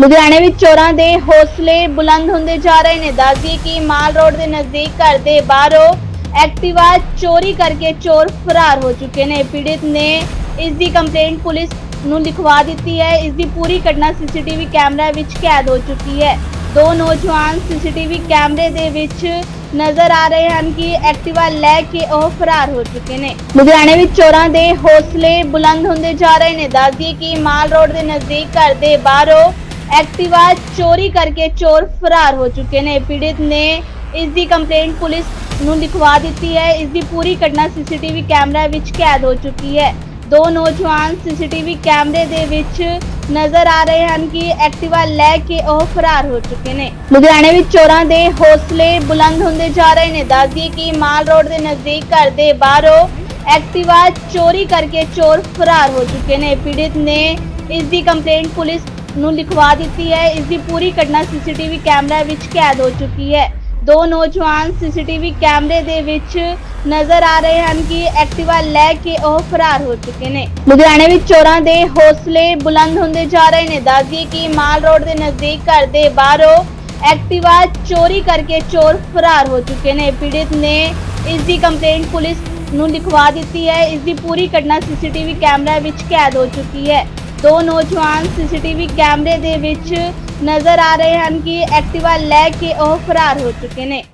ਲੁਧਿਆਣੇ ਵਿੱਚ ਚੋਰਾਂ ਦੇ ਹੌਸਲੇ ਬੁਲੰਦ ਹੁੰਦੇ ਜਾ ਰਹੇ ਨੇ। ਦੱਸਦੀ ਕਿ ਮਾਲ ਰੋਡ ਦੇ ਨਜ਼ਦੀਕ ਘਰ ਦੇ ਬਾਹਰੋਂ ਐਕਟਿਵਾ ਚੋਰੀ ਕਰਕੇ ਚੋਰ ਫਰਾਰ ਹੋ ਚੁੱਕੇ ਨੇ। ਪੀੜਿਤ ਨੇ ਇਸ ਦੀ ਕੰਪਲੇਂਟ ਪੁਲਿਸ ਨੂੰ ਲਿਖਵਾ ਦਿੱਤੀ ਹੈ। ਇਸ ਦੀ ਪੂਰੀ ਘਟਨਾ ਸੀਸੀਟੀਵੀ ਕੈਮਰਾ ਵਿੱਚ ਕੈਦ ਹੋ ਚੁੱਕੀ ਹੈ। ਦੋ ਨੌਜਵਾਨ ਸੀਸੀਟੀਵੀ ਕੈਮਰੇ ਦੇ ਵਿੱਚ ਨਜ਼ਰ ਆ ਰਹੇ ਹਨ ਕਿ ਐਕਟਿਵਾ ਲੈ ਕੇ ਉਹ ਫਰਾਰ ਹੋ ਚੁੱਕੇ ਨੇ। ਲੁਧਿਆਣੇ ਵਿੱਚ ਚੋਰਾਂ ਦੇ ਹੌਸਲੇ ਬੁਲੰਦ ਹੁੰਦੇ ਜਾ ਰਹੇ ਨੇ। ਦੱਸਦੀ ਕਿ ਮਾਲ ਰੋਡ ਦੇ ਨਜ਼ਦੀਕ ਘਰ ਦੇ ਬਾਹਰੋਂ ਐਕਟਿਵਾ ਚੋਰੀ ਕਰਕੇ ਚੋਰ ਫਰਾਰ ਹੋ ਚੁੱਕੇ ਨੇ। ਪੀੜਿਤ ਨੇ ਇਸ ਦੀ ਕੰਪਲੇਂਟ ਪੁਲਿਸ ਨੂੰ ਲਿਖਵਾ ਦਿੱਤੀ ਹੈ। ਇਸ ਦੀ ਪੂਰੀ ਘਟਨਾ ਸੀਸੀਟੀਵੀ ਕੈਮਰਾ ਵਿੱਚ ਕੈਦ ਹੋ ਚੁੱਕੀ ਹੈ। ਦੋ ਨੌਜਵਾਨ ਸੀਸੀਟੀਵੀ ਕੈਮਰੇ ਦੇ ਵਿੱਚ ਨਜ਼ਰ ਆ ਰਹੇ ਹਨ ਕਿ ਐਕਟਿਵਾ ਲੈ ਕੇ ਉਹ ਫਰਾਰ ਹੋ ਚੁੱਕੇ ਨੇ। ਲੁਧਿਆਣੇ ਵਿੱਚ ਚੋਰਾਂ ਦੇ ਹੌਸਲੇ ਬੁਲੰਦ ਹੁੰਦੇ ਜਾ ਰਹੇ ਨੇ। ਦੱਸਦੀ ਕਿ ਮਾਲ ਰੋਡ ਦੇ ਨਜ਼ਦੀਕ ਘਰ ਦੇ ਬਾਹਰੋਂ ਐਕਟਿਵਾ ਚੋਰੀ ਕਰਕੇ ਚੋਰ ਫਰਾਰ ਹੋ ਚੁੱਕੇ ਨੇ। ਪੀੜਿਤ ਨੇ ਇਸ ਦੀ ਕੰਪਲੇਂਟ ਪੁਲਿਸ ਨੂੰ ਲਿਖਵਾ ਦਿੱਤੀ ਹੈ। ਇਸ ਦੀ ਪੂਰੀ ਘਟਨਾ ਸੀਸੀਟੀਵੀ ਕੈਮਰਾ ਵਿੱਚ ਕੈਦ ਹੋ ਚੁੱਕੀ ਹੈ। ਦੋ ਨੌਜਵਾਨ ਸੀਸੀਟੀਵੀ ਕੈਮਰੇ ਦੇ ਵਿੱਚ ਨਜ਼ਰ ਆ ਰਹੇ ਹਨ ਕਿ ਐਕਟਿਵਾ ਲੈ ਕੇ ਉਹ ਫਰਾਰ ਹੋ ਚੁੱਕੇ ਨੇ। ਲੁਧਿਆਣੇ ਵਿੱਚ ਚੋਰਾਂ ਦੇ ਹੌਸਲੇ ਬੁਲੰਦ ਹੁੰਦੇ ਜਾ ਰਹੇ ਨੇ। ਦੱਸਦੀ ਕਿ ਮਾਲ ਰੋਡ ਦੇ ਨਜ਼ਦੀਕ ਘਰ ਦੇ ਬਾਹਰੋਂ ਐਕਟਿਵਾ ਚੋਰੀ ਕਰਕੇ ਚੋਰ ਫਰਾਰ ਹੋ ਚੁੱਕੇ ਨੇ। ਪੀੜਿਤ ਨੇ ਇਸ ਦੀ ਕੰਪਲੇਂਟ ਪੁਲਿਸ ਨੂੰ ਲਿਖਵਾ ਦਿੱਤੀ ਹੈ। ਇਸ ਦੀ ਪੂਰੀ ਘਟਨਾ ਸੀਸੀਟੀਵੀ ਕੈਮਰਾ ਵਿੱਚ ਕੈਦ ਹੋ ਚੁੱਕੀ ਹੈ। ਦੋ ਨੌਜਵਾਨ ਸੀਸੀਟੀਵੀ ਕੈਮਰੇ ਦੇ ਵਿੱਚ ਨਜ਼ਰ ਆ ਰਹੇ ਹਨ ਕਿ ਐਕਟਿਵਾ ਲੈ ਕੇ ਉਹ ਫਰਾਰ ਹੋ ਚੁੱਕੇ ਨੇ।